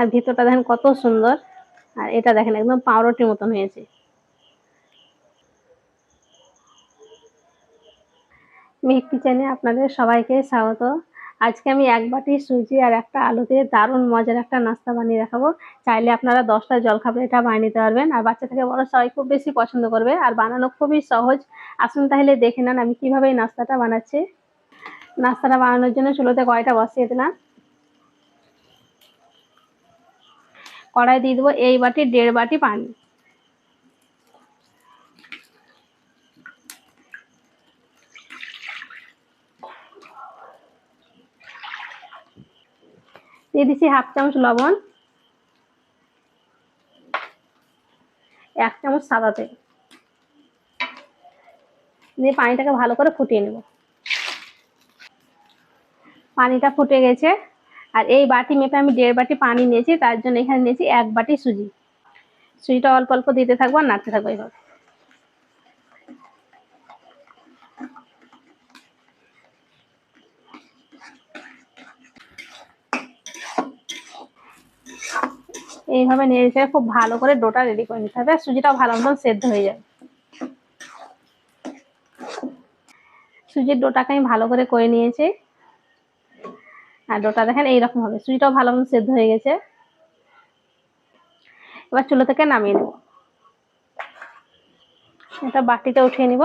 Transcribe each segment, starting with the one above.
আর ভিতরটা দেখেন কত সুন্দর। আর এটা দেখেন একদম পাউরুটির মতন হয়েছে। মেঘ কিচেনে আপনাদের সবাইকে স্বাগত। আজকে আমি এক বাটি সুজি আর একটা আলু দিয়ে দারুণ মজার একটা নাস্তা বানিয়ে দেখাবো। চাইলে আপনারা দশটা জলখাবার এটা বানিয়ে নিতে পারবেন। আর বাচ্চা থেকে বড় সবাই খুব বেশি পছন্দ করবে। আর বানানো খুবই সহজ। আসুন তাহলে দেখে নেন আমি কীভাবে এই নাস্তাটা বানাচ্ছি। নাস্তাটা বানানোর জন্য চুলোতে কড়াইটা বসিয়ে দিলাম। কড়াই দিয়ে দেবো এই বাটি, দেড় বাটি পানি। দিয়ে দিচ্ছি হাফ চামচ লবণ, এক চামচ সাদা তেল। দিয়ে পানিটাকে ভালো করে ফুটিয়ে নেব। পানিটা ফুটে গেছে। আর এই বাটি মেপে আমি দেড় বাটি পানি নিয়েছি, তার জন্য এখানে নিয়েছি এক বাটি সুজি। সুজিটা অল্প অল্প দিতে থাকব আর নাড়তে থাকব এইভাবে। এইভাবে নেড়ে খুব ভালো করে ডোটা রেডি করে নিতে হবে, আর সুজিটাও ভালো মতন সেদ্ধ হয়ে যাবে। সুজির ডোটাকে আমি ভালো করে করে নিয়েছি। আর ডোটা দেখেন, এইরকম হবে। সুজিটাও ভালো মতো সেদ্ধ হয়ে গেছে। এবার চুলো থেকে নামিয়ে নেব। এটা বাটিতে উঠিয়ে নিব।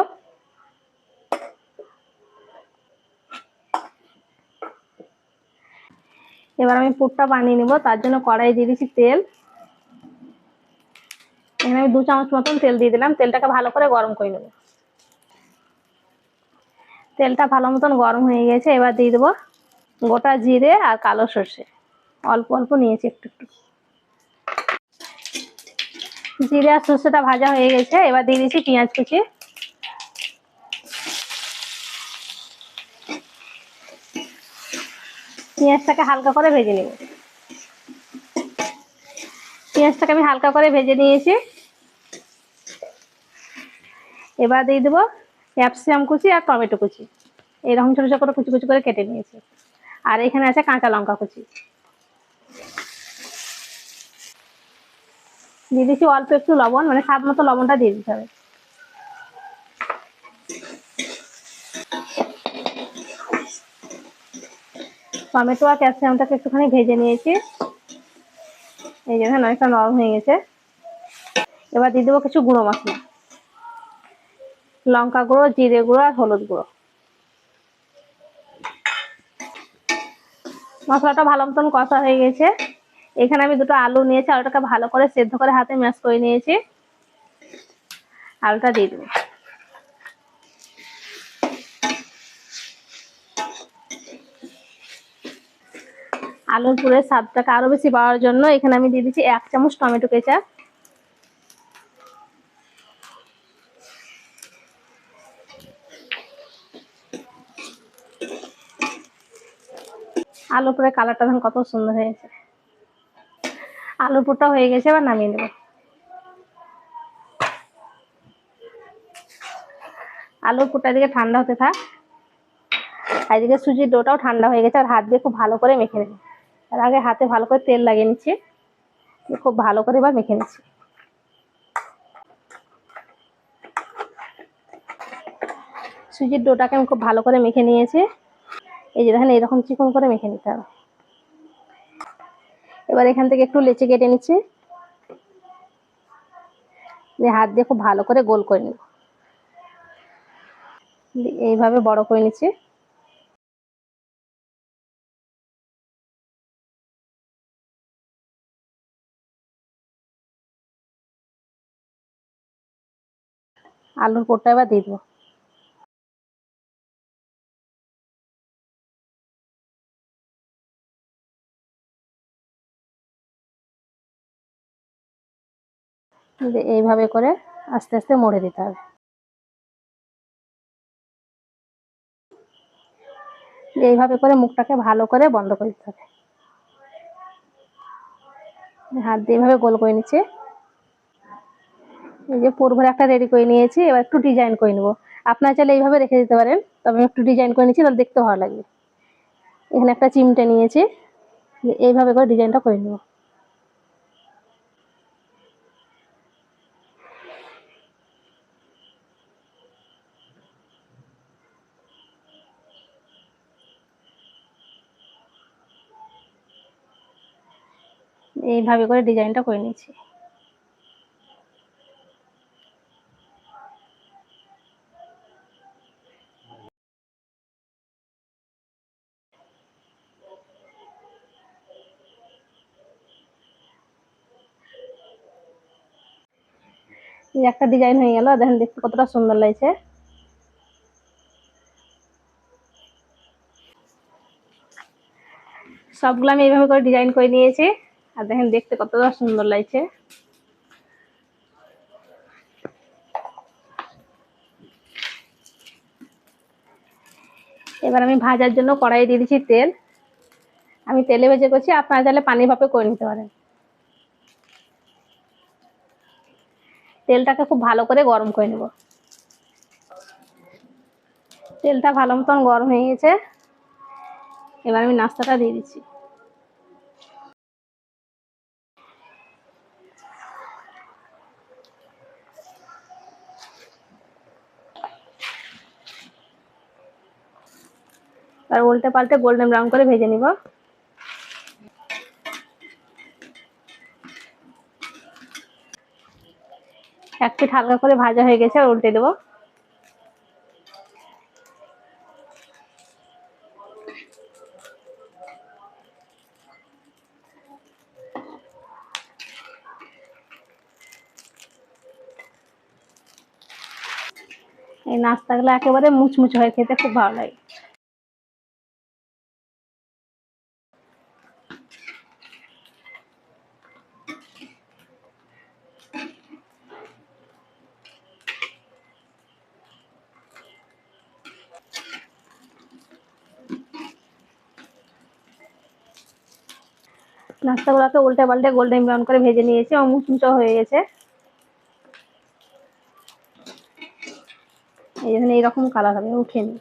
এবার আমি পুরটা বানিয়ে নিব, তার জন্য কড়াই দিয়ে দিচ্ছি তেল। এখানে আমি দু চামচ মতন তেল দিয়ে দিলাম। তেলটাকে ভালো করে গরম করে নেব। তেলটা ভালো মতন গরম হয়ে গেছে, এবার দিয়ে দেবো গোটা জিরে আর কালো সর্ষে। অল্প অল্প নিয়েছি একটু একটু। জিরে আর সর্ষেটা ভাজা হয়ে গেছে, এবার দিয়ে দিচ্ছি পেঁয়াজ কুচি। পেঁয়াজটাকে হালকা করে ভেজে নেব। পেঁয়াজটাকে আমি হালকা করে ভেজে নিয়েছি। এবার দিয়ে দেবো ক্যাপসিকাম কুচি আর টমেটো কুচি। এরকম ছোটো ছোটো করে কুচি কুচি করে কেটে নিয়েছি। আর এখানে আছে কাঁচা লঙ্কা কুচি। দিয়ে দিচ্ছি অল্প একটু লবণ মানে স্বাদ মতো লবণটা দিয়ে দিতে হবে। টমেটো আর ক্যাপসিকামটাকে একটুখানি ভেজে নিয়েছি। এই যে অনেকটা নরম হয়ে গেছে। এবার দিয়ে দেবো কিছু গুঁড়ো মশলা। লঙ্কা গুঁড়ো, জিরে গুঁড়ো আর হলুদ গুঁড়ো। মশলাটা ভালো মতন কষা হয়ে গেছে। এখানে আমি দুটো আলু নিয়েছি, আলুটাকে ভালো করে সেদ্ধ করে হাতে ম্যাশ করে নিয়েছি। আলুটা দিয়ে দেবো। আলুর পুরের স্বাদটাকে আরও বেশি পাওয়ার জন্য এখানে আমি দিয়ে দিচ্ছি এক চামচ টমেটো কেচাপ। আলুর পুরের কালারটা দেখুন কত সুন্দর হয়েছে আলুর পুরটা হয়ে গেছে, এবার নামিয়ে নেব। আলুর পুরটা দিকে ঠান্ডা হতে থাক। এদিকে সুজির ডোটাও ঠান্ডা হয়ে গেছে, আর হাত দিয়ে খুব ভালো করে মেখে নেব। তার আগে হাতে ভালো করে তেল লাগিয়ে নিচ্ছি, খুব ভালো করে এবার মেখে নিচ্ছি। সুজির ডোটাকে আমি খুব ভালো করে মেখে নিয়েছি। এই যে দেখেন, এরকম চিকন করে মেখে নিতে হবে। এবার এখান থেকে একটু লেচে কেটে নিচ্ছি। হাত দিয়ে খুব ভালো করে গোল করে নেব। এইভাবে বড় করে নিচ্ছি। আলুর পোটটা এবার দিয়ে দেবো। এইভাবে করে আস্তে আস্তে মরে দিতে হবে। এইভাবে করে মুখটাকে ভালো করে বন্ধ করে দিতে হবে। হাত দিয়ে এইভাবে গোল করে নিচ্ছে। এই যে পুরভরে একটা রেডি করে নিয়েছি, এবার একটু ডিজাইন করে নেব। আপনারা চাইলে এইভাবে রেখে দিতে পারেন, তবে একটু ডিজাইন করে নিচ্ছি, তাহলে দেখতে ভালো লাগবে। এখানে একটা চিমটে নিয়েছি, এইভাবে করে ডিজাইনটা করে নেব। এইভাবে করে ডিজাইনটা করে এই একটা ডিজাইন হয়ে গেল, দেখেন দেখতে কতটা সুন্দর লাগছে। সবগুলো আমি এইভাবে করে ডিজাইন করে নিয়েছি। আর দেখেন দেখতে কতটা সুন্দর লাগছে। এবার আমি ভাজার জন্য কড়াই দিয়ে দিচ্ছি তেল। আমি তেলে ভেজে করছি, আপনারা চাইলে পানি ভাপে করে নিতে পারেন। তেলটাকে খুব ভালো করে গরম করে নেব। তেলটা ভালো মতন গরম হয়ে গেছে। এবার আমি নাস্তাটা দিয়ে দিচ্ছি। আর উল্টে পাল্টে গোল্ডেন ব্রাউন করে ভেজে নিব। এক পিঠ হালকা করে ভাজা হয়ে গেছে, আর উল্টে দেবো। এই নাস্তাগুলো একেবারে মুচমুচে হয়ে, খেতে খুব ভালো লাগে। নাস্তাগুলোকে উল্টে পাল্টে গোল্ডেন ব্রাউন করে ভেজে নিয়েছি এবং মুচমুচো হয়ে গেছে। এই জন্য এইরকম কালার হবে, উঠে নি।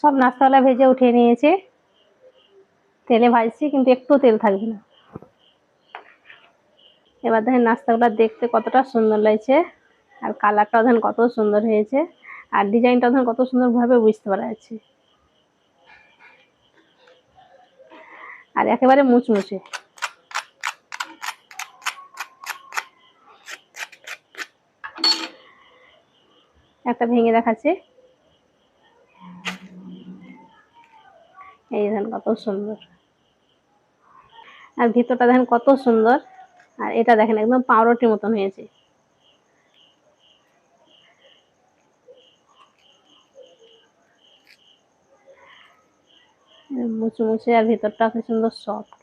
সব নাস্তাগুলা ভেজে উঠিয়ে নিয়েছি। তেলে ভাজছি, কিন্তু একটু তেল থাকবে না। এবার দেখেন নাস্তাগুলো দেখতে কতটা সুন্দর লাগছে, আর কালারটাও দেখেন কত সুন্দর হয়েছে, আর ডিজাইনটাও দেখেন কত সুন্দরভাবে বুঝতে পারা যাচ্ছে। আর একেবারে মুচমুচে। একটা ভেঙে দেখাচ্ছি। এই দেখেন কত সুন্দর। আর ভিতরটা দেখেন কত সুন্দর। আর এটা দেখেন একদম পাউরুটির মতন হয়েছে। মুচু মুছে আর ভিতরটা কি সুন্দর সফট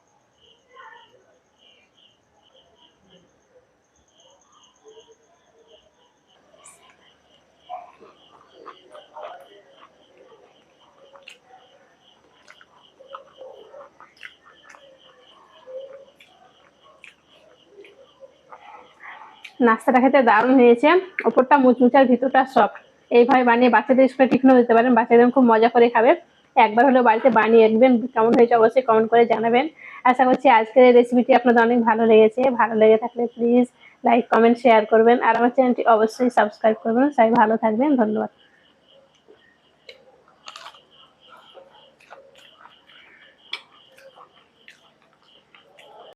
নাস্তাটা খেতে দারুণ হয়েছে। ওপরটা মুচমুচার, ভিতরটা সফট এইভাবে বানিয়ে বাচ্চাদের স্কুলে টিফিনও দিতে পারেন বাচ্চাদের খুব মজা করে খাবে। একবার হলেও বাড়িতে বানিয়ে রাখবেন, কেমন হয়েছে অবশ্যই কমেন্ট করে জানাবেন। আশা করছি আজকের এই রেসিপিটি আপনাদের অনেক ভালো লেগেছে। ভালো লেগে থাকলে প্লিজ লাইক কমেন্ট শেয়ার করবেন। আর আমার চ্যানেলটি অবশ্যই সাবস্ক্রাইব করবেন। সবাই ভালো থাকবেন। ধন্যবাদ।